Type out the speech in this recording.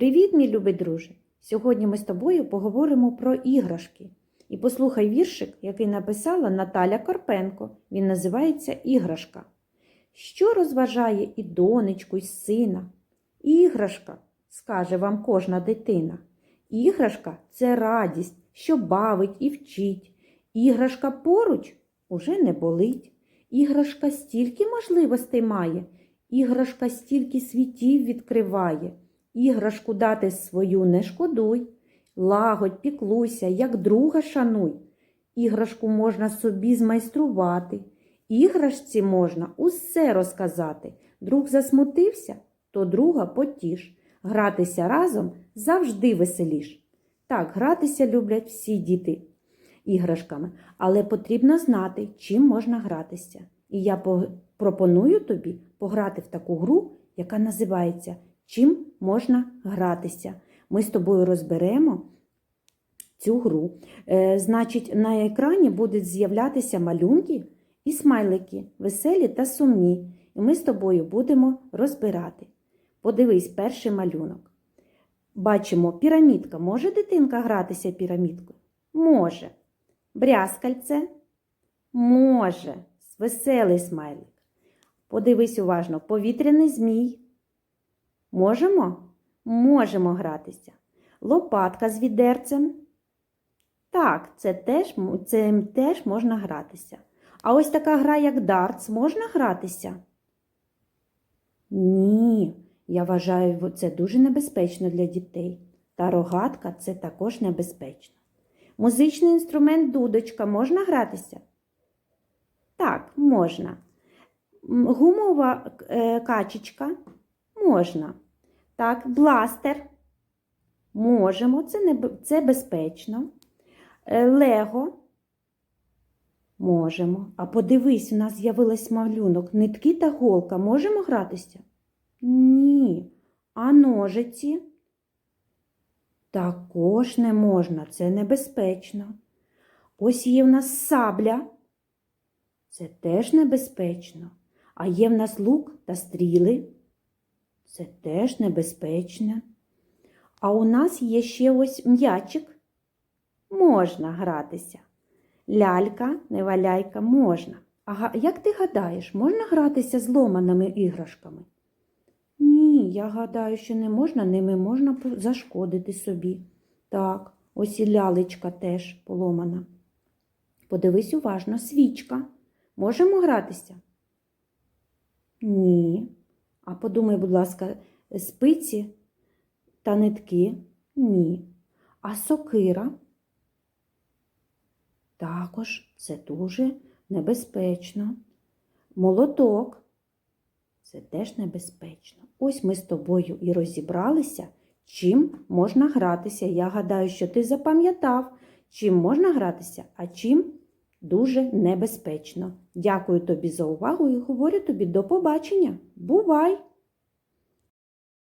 Привіт, мій любий друже! Сьогодні ми з тобою поговоримо про іграшки. І послухай віршик, який написала Наталя Карпенко. Він називається Іграшка. Що розважає і донечку, і сина? Іграшка, скаже вам кожна дитина. Іграшка це радість, що бавить і вчить. Іграшка поруч уже не болить. Іграшка стільки можливостей має, іграшка стільки світів відкриває. Іграшку дати свою не шкодуй, лагодь, піклуйся, як друга шануй. Іграшку можна собі змайструвати, іграшці можна усе розказати. Друг засмутився, то друга потіш. Гратися разом завжди веселіш. Так, гратися люблять всі діти іграшками, але потрібно знати, чим можна гратися. І я пропоную тобі пограти в таку гру, яка називається Чим можна гратися. Ми з тобою розберемо цю гру. Е, значить, на екрані будуть з'являтися малюнки і смайлики, веселі та сумні. І ми з тобою будемо розбирати. Подивись, перший малюнок. Бачимо, пірамідка. Може дитинка гратися пірамідкою? Може. Брязкальце? Може. Веселий смайлик. Подивись уважно, повітряний змій. Можемо? Можемо гратися. Лопатка з відерцем. Так, це теж, цим теж можна гратися. А ось така гра, як дартс, можна гратися? Ні, я вважаю, це дуже небезпечно для дітей. Та рогатка це також небезпечно. Музичний інструмент дудочка можна гратися? Так, можна. Гумова е, качечка можна. Так, бластер. Можемо, це, не, це безпечно. Е, Лего. Можемо. А подивись, у нас з'явилась малюнок. Нитки та голка. Можемо гратися? Ні. А ножиці? Також не можна, це небезпечно. Ось є в нас сабля. Це теж небезпечно. А є в нас лук та стріли. Це теж небезпечно. А у нас є ще ось м'ячик. Можна гратися. Лялька, не валяйка, можна. А як ти гадаєш, можна гратися з ломаними іграшками? Ні, я гадаю, що не можна, ними можна зашкодити собі. Так, ось і лялечка теж поломана. Подивись уважно, свічка. Можемо гратися? Ні. А подумай, будь ласка, спиці та нитки? Ні. А сокира? Також це дуже небезпечно. Молоток це теж небезпечно. Ось ми з тобою і розібралися, чим можна гратися. Я гадаю, що ти запам'ятав, чим можна гратися, а чим дуже небезпечно. Дякую тобі за увагу і говорю тобі до побачення. Бувай!